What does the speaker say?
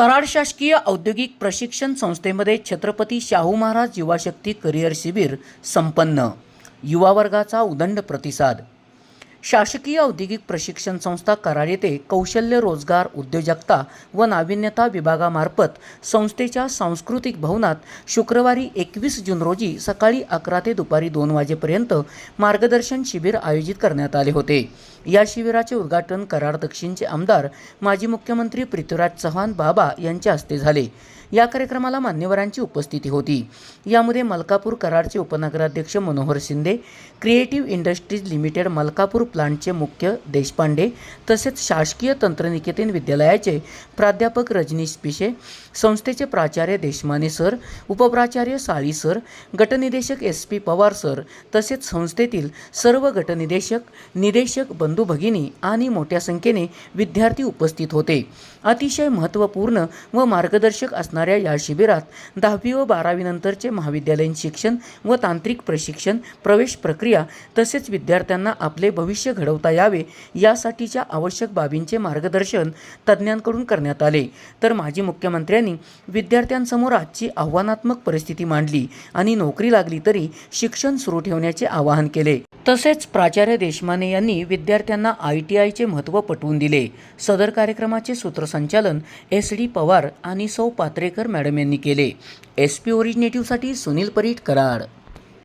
कराड शासकीय औद्योगिक प्रशिक्षण संस्थेमध्ये छत्रपती शाहू महाराज युवाशक्ती करिअर शिबिर संपन्न. युवा वर्गाचा उदंड प्रतिसाद शासकीय औद्योगिक प्रशिक्षण संस्था कराड येथे कौशल्य रोजगार उद्योजकता व नाविन्यता विभागामार्फत संस्थेच्या सांस्कृतिक भवनात शुक्रवारी एकवीस जून रोजी सकाळी अकरा ते दुपारी दोन वाजेपर्यंत मार्गदर्शन शिबिर आयोजित करण्यात आले होते. या शिबिराचे उद्घाटन कराड दक्षिणचे आमदार माजी मुख्यमंत्री पृथ्वीराज चव्हाण बाबा यांच्या हस्ते झाले. या कार्यक्रमाला मान्यवरांची उपस्थिती होती. यामध्ये मलकापूर कराडचे उपनगराध्यक्ष Manohar Shinde creative industries limited Malkapur प्लांटचे मुख्य देशपांडे तसेच शासकीय तंत्रनिकेतन विद्यालयाचे प्राध्यापक रजनीश पिशे संस्थेचे प्राचार्य देशमाने सर उपप्राचार्य साळी सर गटनिदेशक एस पी पवार सर तसेच संस्थेतील सर्व गटनिदेशक निदेशक बंधू भगिनी आणि मोठ्या संख्येने विद्यार्थी उपस्थित होते. अतिशय महत्त्वपूर्ण व मार्गदर्शक असणार असणाऱ्या या शिबिरात दहावी व बारावीनंतरचे महाविद्यालयीन शिक्षण व तांत्रिक प्रशिक्षण प्रवेश प्रक्रिया तसेच विद्यार्थ्यांना आपले भविष्य घडवता यावे यासाठीच्या आवश्यक बाबींचे मार्गदर्शन तज्ज्ञांकडून करण्यात आले. तर माजी मुख्यमंत्र्यांनी विद्यार्थ्यांसमोर आजची आव्हानात्मक परिस्थिती मांडली आणि नोकरी लागली तरी शिक्षण सुरू ठेवण्याचे आवाहन केले. तसेच प्राचार्य देशमाने यांनी विद्यार्थ्यांना आय टी आयचे महत्त्व पटवून दिले. सदर कार्यक्रमाचे सूत्रसंचालन एस डी पवार आणि सौ पात्रेकर मॅडम यांनी केले. एस पी ओरिजिनेटिव्हसाठी सुनील परीट कराड.